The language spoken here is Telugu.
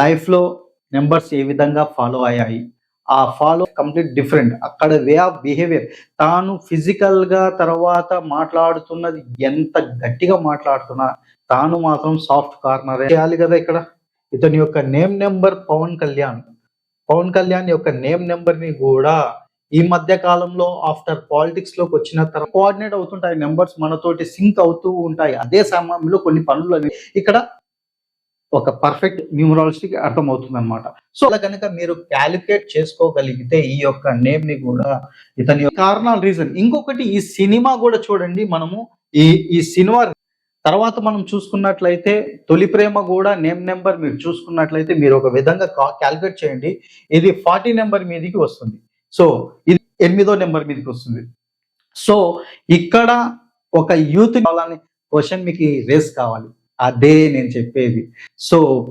లైఫ్లో నెంబర్స్ ఏ విధంగా ఫాలో అయ్యాయి? ఆ ఫాలో కంప్లీట్ డిఫరెంట్ అక్కడ వే ఆఫ్ బిహేవియర్ తాను ఫిజికల్గా గా తర్వాత మాట్లాడుతున్నది ఎంత గట్టిగా మాట్లాడుతున్నా తాను మాత్రం సాఫ్ట్ కార్నర్ చేయాలి కదా ఇక్కడ? ఇతని యొక్క నేమ్ నెంబర్ పవన్ కళ్యాణ్. పవన్ కళ్యాణ్ యొక్క నేమ్ నెంబర్ని కూడా ఈ మధ్య కాలంలో ఆఫ్టర్ పాలిటిక్స్లోకి వచ్చిన తర్వాత కోఆర్డినేట్ అవుతుంటాయి. నెంబర్స్ మనతోటి సింక్ అవుతూ ఉంటాయి. అదే సమయంలో కొన్ని పనులు ఇక్కడ ఒక పర్ఫెక్ట్ న్యూమరాలజీకి అర్థమవుతుంది అనమాట సో అలా కనుక మీరు క్యాలిక్యులేట్ చేసుకోగలిగితే ఈ యొక్క నేమ్ని కూడా ఇతని యొక్క కారణాల రీజన్ ఇంకొకటి ఈ సినిమా కూడా చూడండి మనము. ఈ ఈ సినిమా తర్వాత మనం చూసుకున్నట్లయితే తొలి ప్రేమ కూడా నేమ్ నెంబర్ మీరు చూసుకున్నట్లయితే మీరు ఒక విధంగా క్యాలిక్యులేట్ చేయండి. ఇది ఫార్టీ నెంబర్ మీదకి వస్తుంది. సో ఇది ఎనిమిదో నెంబర్ మీదకి వస్తుంది. సో ఇక్కడ ఒక యూత్ క్వశ్చన్ మీకు రేస్ కావాలి. అదే నేను చెప్పేది. సో